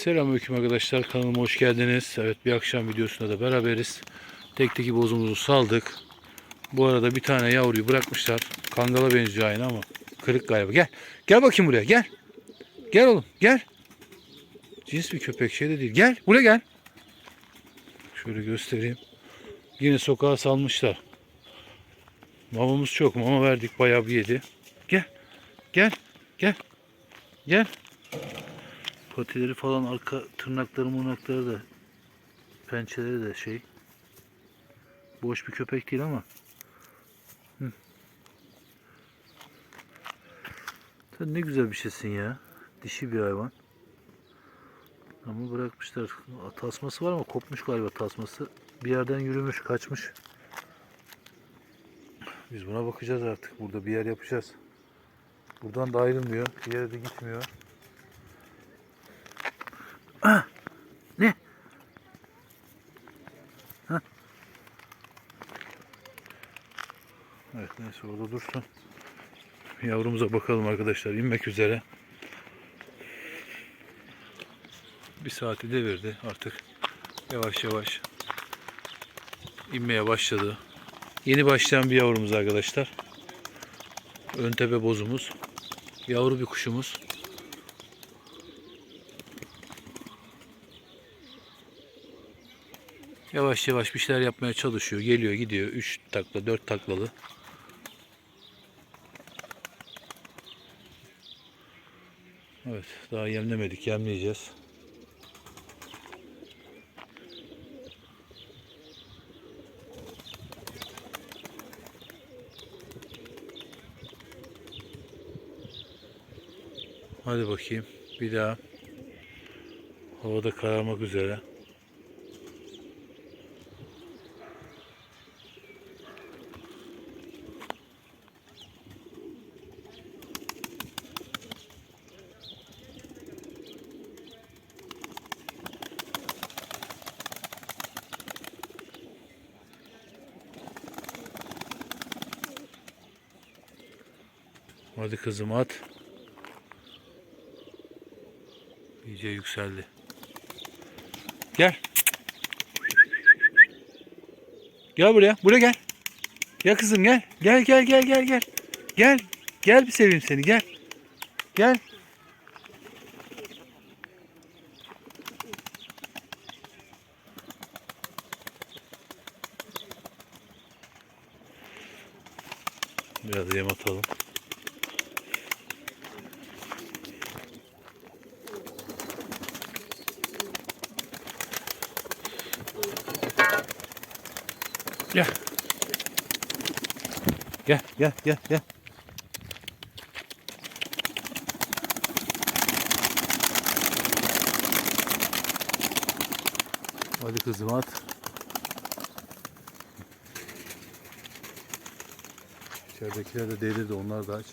Selamünaleyküm arkadaşlar kanalıma hoş geldiniz. Evet bir akşam videosunda da beraberiz. Tekteki bozumuzu saldık. Bu arada bir tane yavruyu bırakmışlar. Kangala benziyor aynı ama kırık galiba. Gel. Gel bakayım buraya gel. Gel oğlum gel. Cins bir köpek şey de değil. Gel buraya gel. Şöyle göstereyim. Yine sokağa salmışlar. Mamamız çok. Mama verdik bayağı bir yedi. Gel. Gel. Gel. Gel. Patileri falan arka tırnakları mırnakları da pençeleri de şey. Boş bir köpek değil ama. Hı. Sen ne güzel bir şeysin ya. Dişi bir hayvan. Ama bırakmışlar. Tasması var ama kopmuş galiba tasması. Bir yerden yürümüş, kaçmış. Biz buna bakacağız artık. Burada bir yer yapacağız. Buradan da ayrılmıyor. Bir yere de gitmiyor. Ah! Ne? Hah. Evet dursun. Yavrumuza bakalım arkadaşlar. inmek üzere. Bir saati devirdi artık. Yavaş yavaş inmeye başladı. Yeni başlayan bir yavrumuz arkadaşlar. Ön tepe bozumuz. Yavru bir kuşumuz. Yavaş yavaş bir şeyler yapmaya çalışıyor. Geliyor gidiyor. 3 takla 4 taklalı. Evet daha yemlemedik. Yemleyeceğiz. Hadi bakayım. Bir daha. Havada kararmak üzere. Hadi kızım at. İyice yükseldi. Gel. Gel buraya. Buraya gel. Gel kızım gel. Gel gel gel gel gel. Gel. Gel bir seveyim seni gel. Gel. Biraz yem atalım. Gel. Gel gel gel gel. Hadi kızım at. İçeridekiler de deli de onlar da aç.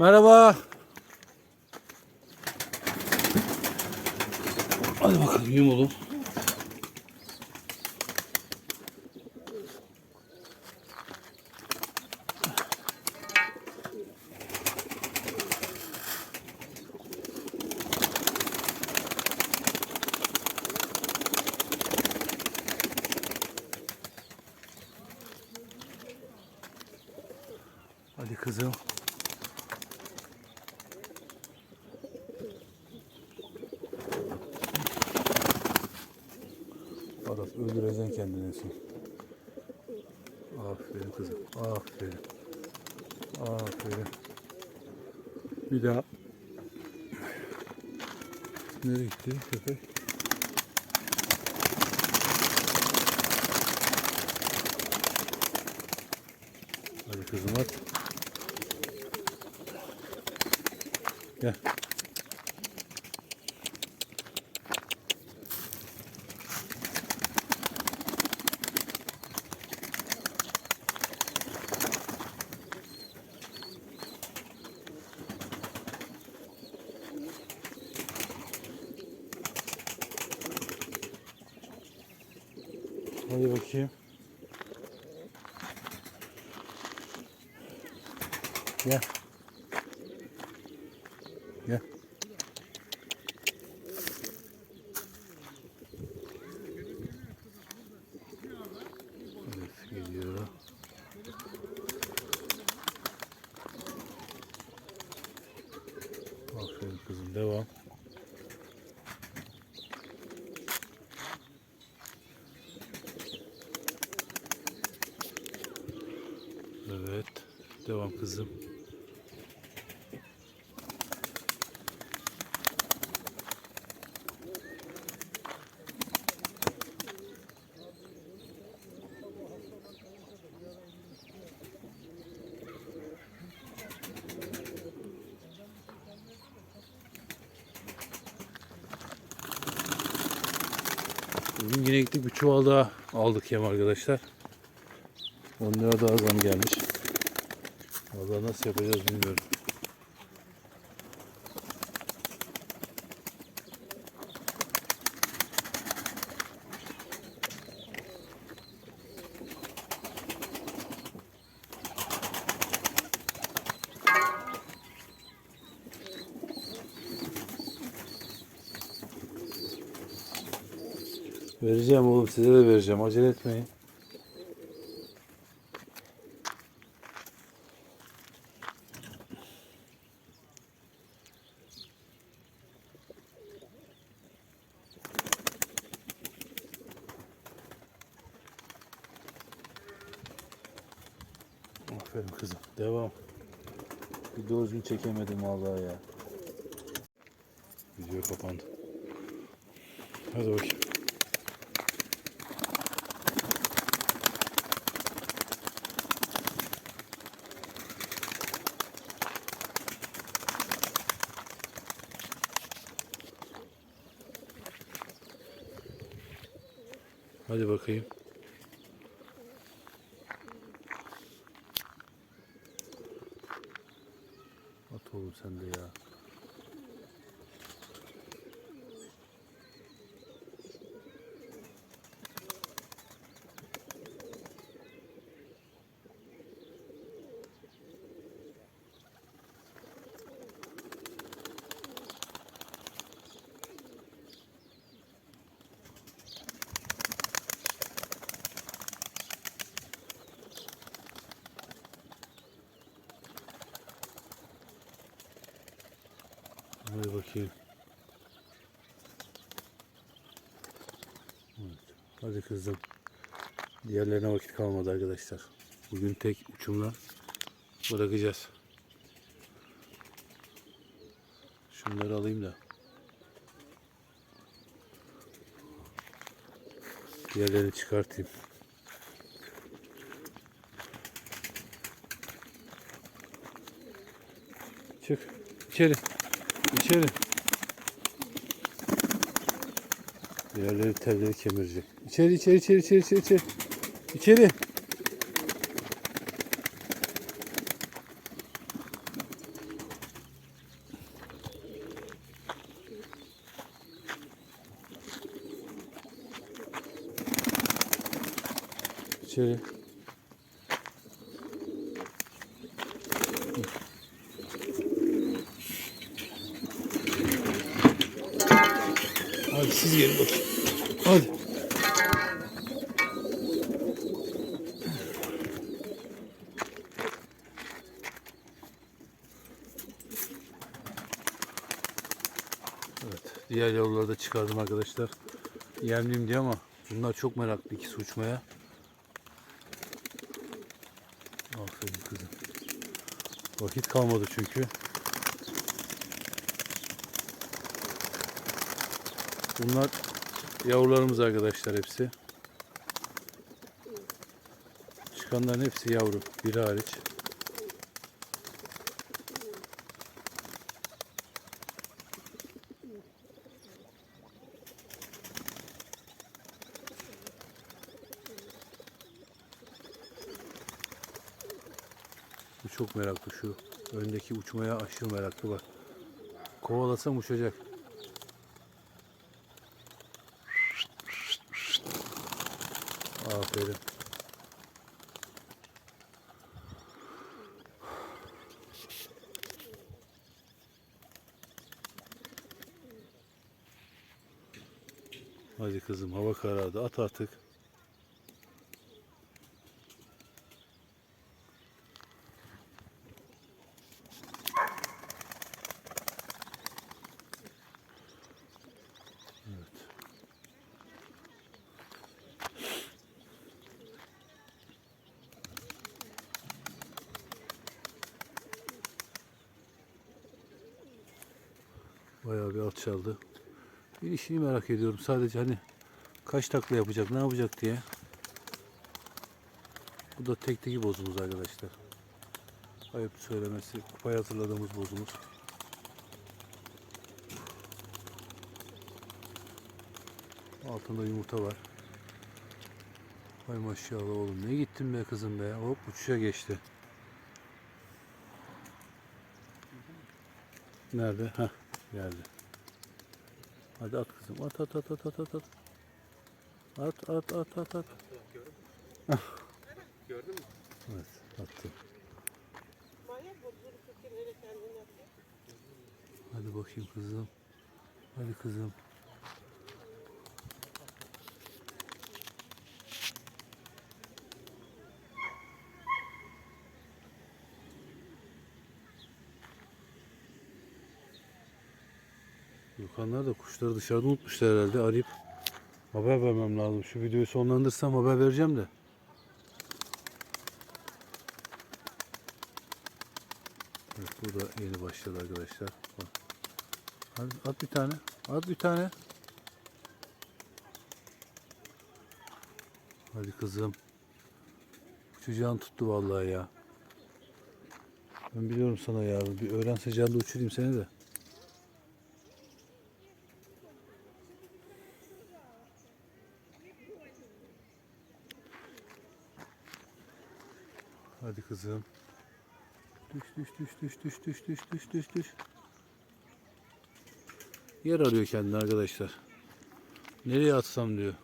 Merhaba. Hadi bakalım yumulun. Hadi kızım. Kendini son. Aferin kızım. Aferin. Aferin. Bir daha. Nereye gitti köpek? Hadi kızım at. Gel. Hadi bakayım. Gel. Gel. Evet geliyor. Aferin kızım devam. Evet. Devam kızım. Bugün yine gittik bir çuval daha aldık yem arkadaşlar. 10 lira daha zam gelmiş. Vallahi nasıl yapacağız bilmiyorum. Vereceğim oğlum size de vereceğim acele etmeyin. Aferin kızım. Devam. Bir doğru düzgün çekemedim vallahi ya. Video kapandı. Hadi bakayım. Hadi bakayım. At oğlum sen bakayım. Evet. Hadi kızım. Diğerlerine vakit kalmadı arkadaşlar. Bugün tek uçumla bırakacağız. Şunları alayım da. Diğerlerini çıkartayım. Çık. içeri. İçeri. Diğerleri telleri kemirecek. İçeri içeri içeri içeri içeri içeri. İçeri. İçeri. Hadi siz gelin bakayım. Hadi. Evet. Diğer yavruları da çıkardım arkadaşlar. Yemliyim diye ama bunlar çok meraklı ikisi uçmaya. Aferin kızım. Vakit kalmadı çünkü. Bunlar yavrularımız arkadaşlar hepsi. Çıkanların hepsi yavru. Biri hariç. Bu çok meraklı şu. Öndeki uçmaya aşırı meraklı bak. Kovalasam uçacak. Aferin. Hadi kızım hava karardı at artık. Bayağı bir alçaldı. Bir işini merak ediyorum sadece hani kaç takla yapacak ne yapacak diye. Bu da tekteki bozumuz arkadaşlar. Ayıp söylemesi kupaya hazırladığımız bozumuz. Altında yumurta var. Hay maşallah oğlum ne gittin be kızım be. Hop uçuşa geçti. Nerede? Heh geldi. Hadi at kızım. At at at at at at. At at at at at. at. Gördün mü? Evet attı. Hadi bakayım kızım. Hadi kızım. Gökhanlar da kuşları dışarıda unutmuşlar herhalde. Arayıp haber vermem lazım. Şu videoyu sonlandırsam haber vereceğim de. Evet, bu da yeni başladı arkadaşlar. Hadi at bir tane. At bir tane. Hadi kızım. Uçacağın tuttu vallahi ya. Ben biliyorum sana ya. Bir öğren sıcağında uçurayım seni de. Hadi kızım. Düş düş düş düş düş düş düş düş düş düş. Yer arıyor kendini arkadaşlar. Nereye atsam diyor.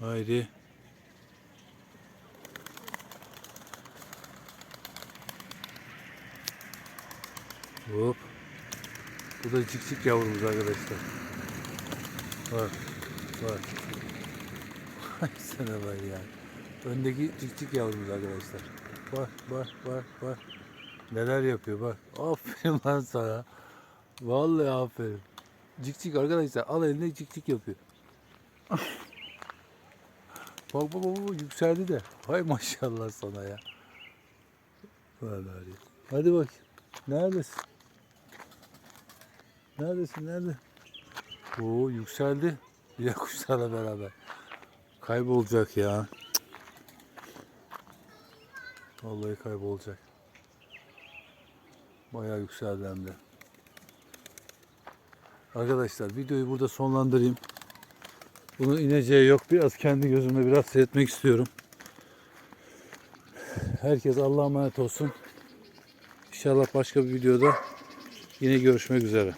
Haydi. Hop. Bu da cik cik yavrumuz arkadaşlar. Bak. Bak. Ay sana bak ya. Öndeki cik cik yavrumuz arkadaşlar. Bak bak bak bak. Neler yapıyor bak. Aferin lan sana. Vallahi aferin. Cik cik arkadaşlar al eline cik cik yapıyor. bak bak bak, yükseldi de. Hay maşallah sana ya. Vallahi. Hadi bak. Neredesin? Neredesin? Nerede? Oo yükseldi. Diğer kuşlarla beraber. Kaybolacak ya. Vallahi kaybolacak. Bayağı yükseldi hem de. Arkadaşlar videoyu burada sonlandırayım. Bunun ineceği yok. Biraz kendi gözümle biraz seyretmek istiyorum. Herkes Allah'a emanet olsun. İnşallah başka bir videoda yine görüşmek üzere.